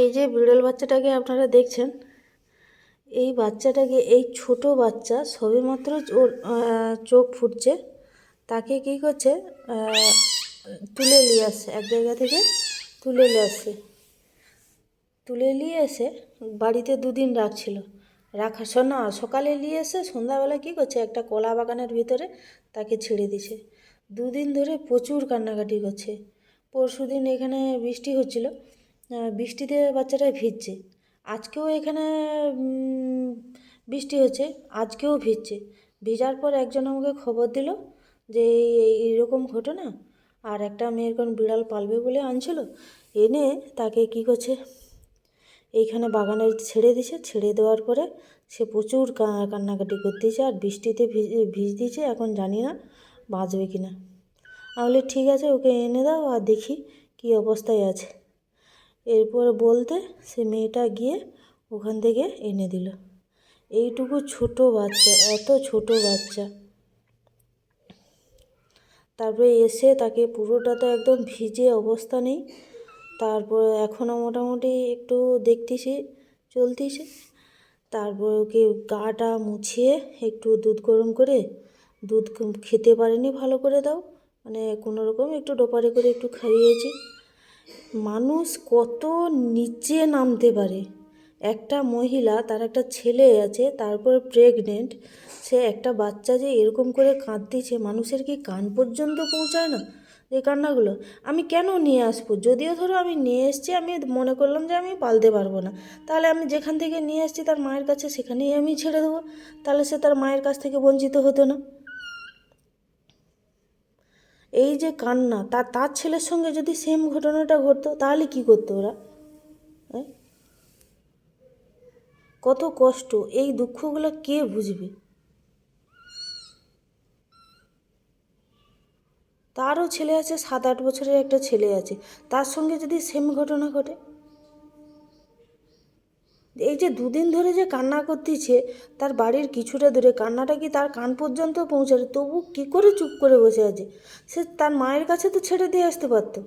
এই যে বিড়াল বাচ্চাটাকে আপনারা দেখছেন, এই বাচ্চাটাকে, এই ছোট বাচ্চা সবেমাত্র চোখ ফুটছে, তাকে কী করছে তুলে নিয়ে আসছে এক জায়গা থেকে তুলে নিয়ে আসছে তুলে নিয়ে এসে বাড়িতে দুদিন রাখছিল। রাখার না সকালে নিয়ে এসে সন্ধ্যাবেলা কী করছে, একটা কলা বাগানের ভিতরে তাকে ছেড়ে দিছে দুদিন ধরে প্রচুর কান্নাকাটি করছে। পরশু দিন এখানে বৃষ্টি হচ্ছিল। বৃষ্টিতে বাচ্চাটা ভিজছে। আজকেও এখানে বৃষ্টি হচ্ছে, আজকেও ভিজছে। ভিজার পর একজন আমাকে খবর দিল যে এই এইরকম ঘটনা আর একটা মেয়ের কোন বিড়াল পালবে বলে আনছিল। এনে তাকে কী করছে? এইখানে বাগানে ছেড়ে দিছে। ছেড়ে দেওয়ার পরে সে প্রচুর কান্নাকাটি করতেছে আর বৃষ্টিতে ভিজ দিয়েছে। এখন জানি না বাঁচবে কি না বলি ঠিক আছে, ওকে এনে দাও আর দেখি কী অবস্থায় আছে। এরপর বলতে সে মেয়েটা গিয়ে ওখান থেকে এনে দিল। এইটুকু ছোট বাচ্চা, এত ছোট বাচ্চা। তারপরে এসে তাকে পুরোটা তো একদম ভিজে অবস্থা নেই। তারপর এখনও মোটামুটি একটু দেখতেছি, চলতেছে। তারপর ওকে গাটা মুছিয়ে একটু দুধ গরম করে, দুধ খেতে পারেনি ভালো করে দাও মানে কোনো রকম একটু ডোপারে করে একটু খাইয়েছি। মানুষ কত নিচে নামতে পারে। একটা মহিলা, তার একটা ছেলে আছে, তারপর প্রেগনেন্ট সে একটা বাচ্চা যে এরকম করে কাঁদতেছে, মানুষের কি কান পর্যন্ত পৌঁছায় না এই কান্নাগুলো? আমি কেন নিয়ে আসব? যদিও ধরো আমি নিয়ে এসেছি, আমি মনে করলাম যে আমি পালতে পারব না। তাহলে আমি যেখান থেকে নিয়ে এসেছি, তার মায়ের কাছে সেখানেই আমি ছেড়ে দেবো। তাহলে সে তার মায়ের কাছ থেকে বঞ্চিত হতো না। এই যে কান্না, তা, তার ছেলের সঙ্গে যদি সেম ঘটনাটা ঘটতো, তাহলে কি করতো ওরা? হ্যাঁ? কত কষ্ট, এই দুঃখগুলো কে বুঝবে? তারও ছেলে আছে, সাত আট বছরের একটা ছেলে আছে। তার সঙ্গে যদি সেম ঘটনা ঘটে? এই যে দুদিন ধরে যে কান্না করতেছে, তার বাড়ির কিছুটা দূরে, কান্নাটা কি তার কান পর্যন্ত পৌঁছাবে তবু কি করে চুপ করে বসে আছে? সে তার মায়ের কাছে তো ছেড়ে দিয়ে আসতে পারতো।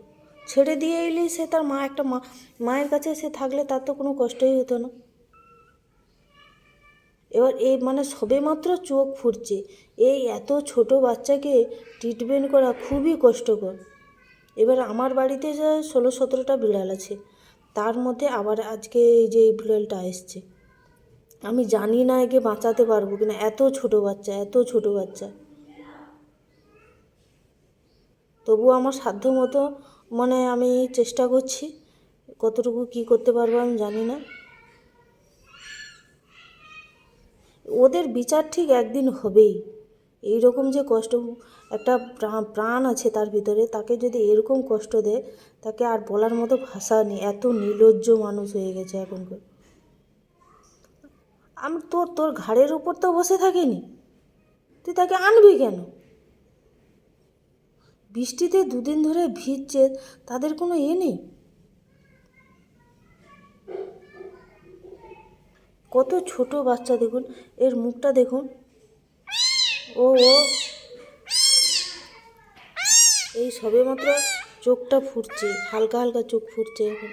ছেড়ে দিয়ে এলেই সে তার মা একটা মা, মায়ের কাছে সে থাকলে তার তো কোনো কষ্টই হতো না। এবার এই মানে সবেমাত্র চোখ ফুটছে। এই এত ছোট বাচ্চাকে ট্রিটমেন্ট করা খুবই কষ্টকর। এবার আমার বাড়িতে ষোলো সতেরোটা বিড়াল আছে। তার মধ্যে আবার আজকে এই যে এই এসছে। আমি জানি না একে বাঁচাতে পারব কিনা। এত ছোট বাচ্চা, এত ছোট বাচ্চা। তবু আমার সাধ্য মতো মানে আমি চেষ্টা করছি, কতটুকু কী করতে পারব আমি জানি না। ওদের বিচার ঠিক একদিন হবেই। এই রকম যে কষ্ট একটা প্রা- প্রাণ আছে তার ভিতরে, তাকে যদি এরকম কষ্ট দেয়, তাকে আর বলার মতো ভাষা নেই, এত নির্লজ্জ মানুষ হয়ে গেছে এখনকার আমি, তোর তোর ঘাড়ের উপর তো বসে থাকিনি। তুই তাকে আনবি কেন? বৃষ্টিতে দুদিন ধরে ভিজছে, তাদের কোনো ইয়ে নেই। কত ছোট বাচ্চা দেখুন, এর মুখটা দেখুন। ও ও। এই সবেমাত্র চোখটা ফুটছে হালকা হালকা চোখ ফুটছে এখন।